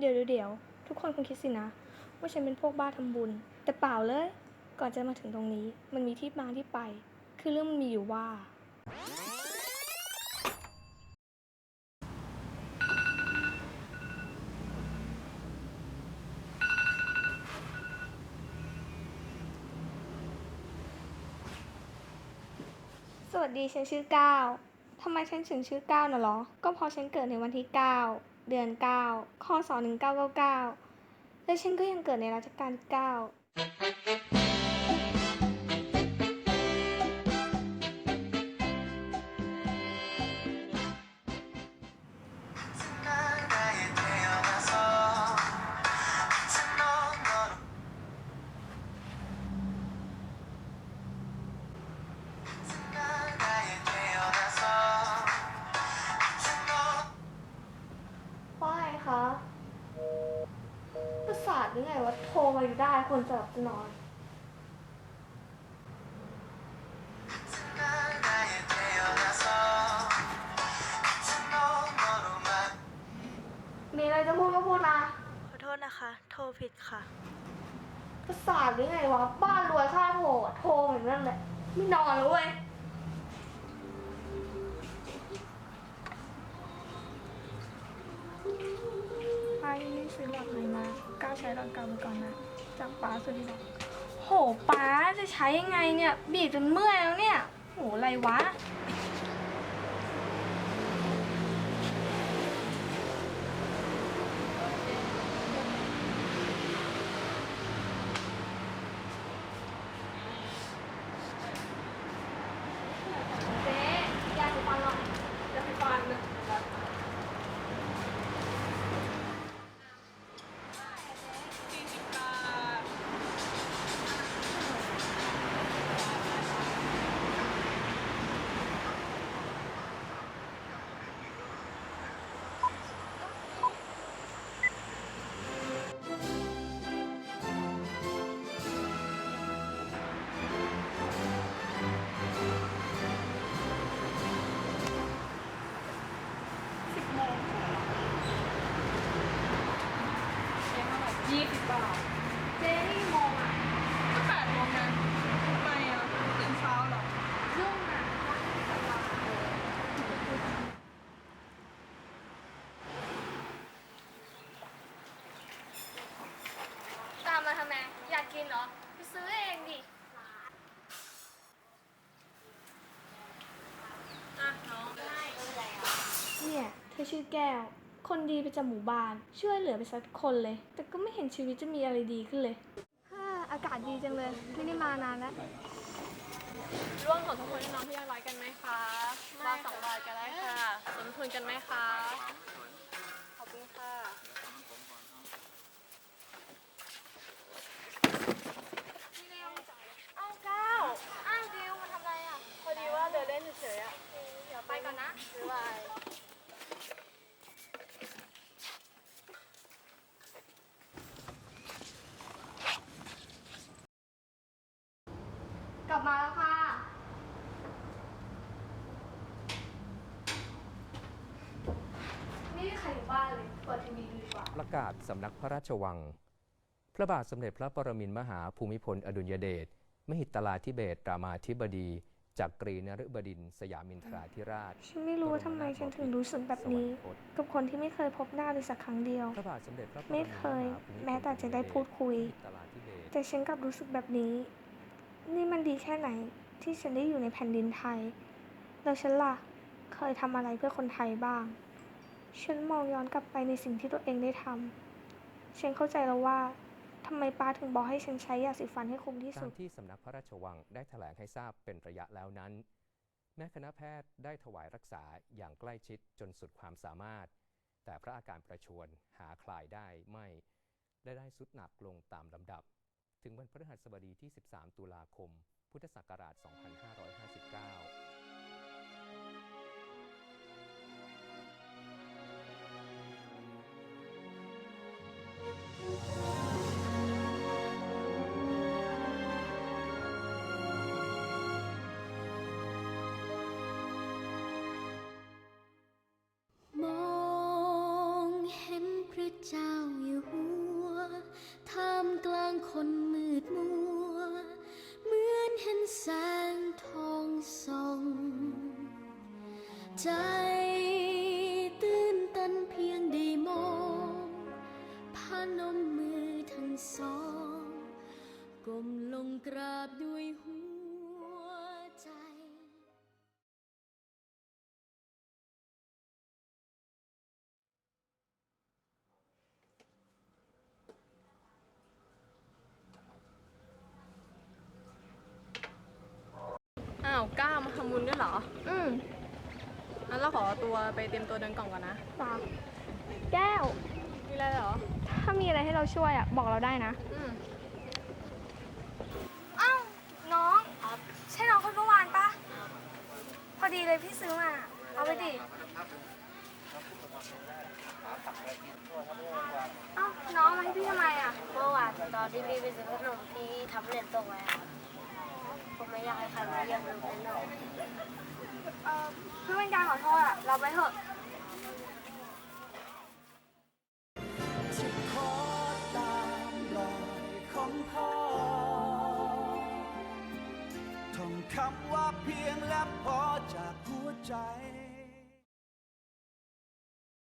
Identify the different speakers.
Speaker 1: เดี๋ยวเดี๋ยวทุกคนคงคิดสินะ ว่าฉันเป็นพวกบ้าทำบุญ แต่เปล่าเลย ก่อนจะมาถึงตรงนี้ มันมีที่มาที่ไป คือเรื่องมันมีอยู่ว่า สวัสดีฉันชื่อก้าวทำไมฉันถึงชื่อก้าวน่ะหรอ ก็เพราะฉันเกิดในวันที่9 เดือน 9 ข้อ 2 1999 และฉันก็ยังเกิดในรัชกาลที่9 หรือไงว่าโทรมาอยู่ได้คนจสลับจะนอน มีอะไรจะพูดก็พูดมา
Speaker 2: ขอโทษนะคะ โทรผิดค่ะ
Speaker 1: ประสาทหรือไงวะ บ้านรวยค่าโทรอะโทรเหมือนนั่นแหละไม่นอนเลย
Speaker 3: ซื้อหลอดใหม่มาก้าวใช้หลอดเก่าไปก่อนนะ จากป้าสุดที่รัก
Speaker 1: โหป้าจะใช้ยังไงเนี่ย บีบจนเมื่อยแล้วเนี่ย โหอะไรวะ ยี่สิ
Speaker 3: บบาท
Speaker 1: เจ๊นี่โมงอะ
Speaker 3: ก็แปดโมงนะทำไมอะตื่นเช้าเหรอ
Speaker 1: ยุ่งอะตามมาทำไมอยากกินเหรอ ไปซื้อเองดิ
Speaker 3: อะน้อง
Speaker 1: เนี่ย เธอชื่อแก้ว คนดีประจำหมู่บ้าน ช่วยเหลือไปสักคนเลย แต่ก็ไม่เห็นชีวิตจะมีอะไรดีขึ้นเลยฮ่าอากาศดีจังเลย ไม่ได้มานานแล้ว
Speaker 2: ร่วมของทุกคนให้น้องพี่ยังร้อยกันไหมคะมาสองร้อยก็ได้ค่ะสมทุนกันไหมคะ ขอบคุณค่ะ
Speaker 1: อ้าวก้าวอ้าวดิวมาทำอะไรอะ
Speaker 2: พอดีว่าเดินเล่นเฉยๆอะ
Speaker 1: เดี๋ยวไปก่อนนะ
Speaker 2: บ๊ายบาย
Speaker 1: กลับมาแล้วค่ะ ไม่มีใครอยู่บ้านเลย เปิดทีวีดูดีกว่า
Speaker 4: ประกาศสำนักพระราชวัง พระบาทสมเด็จพระปรมินทรมหาภูมิพลอดุลยเดชมหิตลาธิเบศรามาธิบดีจากกรีนฤบดินทร์สยามินทราธิราช
Speaker 1: ฉันไม่รู้ว่าทำไมฉันถึงรู้สึกแบบนี้
Speaker 4: สวรรคต
Speaker 1: กับคนที่ไม่เคยพบหน้าเลยสักครั้งเดียว
Speaker 4: พระบาทสมเด็จพระปร
Speaker 1: ไม่
Speaker 4: มินทร
Speaker 1: เคย
Speaker 4: หาภูมิพล
Speaker 1: แม้แต่จะได้พูดคุย
Speaker 4: มหิตลาธิเบศร
Speaker 1: แต่ฉันกลับรู้สึกแบบนี้ นี่มันดีแค่ไหนที่ฉันได้อยู่ในแผ่นดินไทย แล้วฉันล่ะ เคยทำอะไรเพื่อคนไทยบ้าง ฉันมองย้อนกลับไปในสิ่งที่ตัวเองได้ทำ ฉันเข้าใจแล้วว่าทำไมป้าถึงบอกให้ฉันใช้ยาสีฟันให้คุ้มที่
Speaker 4: ตา
Speaker 1: สุ
Speaker 4: ม
Speaker 1: ด
Speaker 4: ที่สำนักพระราชวังได้แถลงให้ทราบเป็นระยะแล้วนั้น แม้คณะแพทย์ได้ถวายรักษาอย่างใกล้ชิดจนสุดความสามารถ แต่พระอาการประชวรหาคลายได้ไม่และได้สุดหนักลงตามลำดับ ถึงวันพฤหัสบดีที่ 13 ตุลาคม พุทธศักราช 2559
Speaker 5: ใจตื้นตันเพียงได้มองพานมมือทั้งสองก้มลงกราบด้วยหัวใจ
Speaker 2: อ้าวกล้ามาทำบุญด้วยเหรอ
Speaker 1: อืม
Speaker 2: งั้นเราขอตัวไปเตรียมตัวเดินกล่องก่อนนะ
Speaker 1: จ้าแก้ว
Speaker 2: มีอะไรเหรอ
Speaker 1: ถ้ามีอะไรให้เราช่วยอะ บอกเราได้นะ
Speaker 2: อืม
Speaker 1: อ้าวน้องใช่น้องคนเมื่อวานปะพอดีเลยพี่ซื้อมาเอาไปดิเอ้าน้องเอามาให้พี่ทำไมอะ
Speaker 6: เมื่อวานตอนที่พี่ไปซื้อขนมพี่ทำเล่นตกไว้อะผมไม่อยากให้ใครมาเยี่ยมลูกเล่นหรอก
Speaker 1: เพื่อเป็นการขอโทษอะเราไปเถอะ
Speaker 7: คำว่าเพียงและพอจากหัวใจ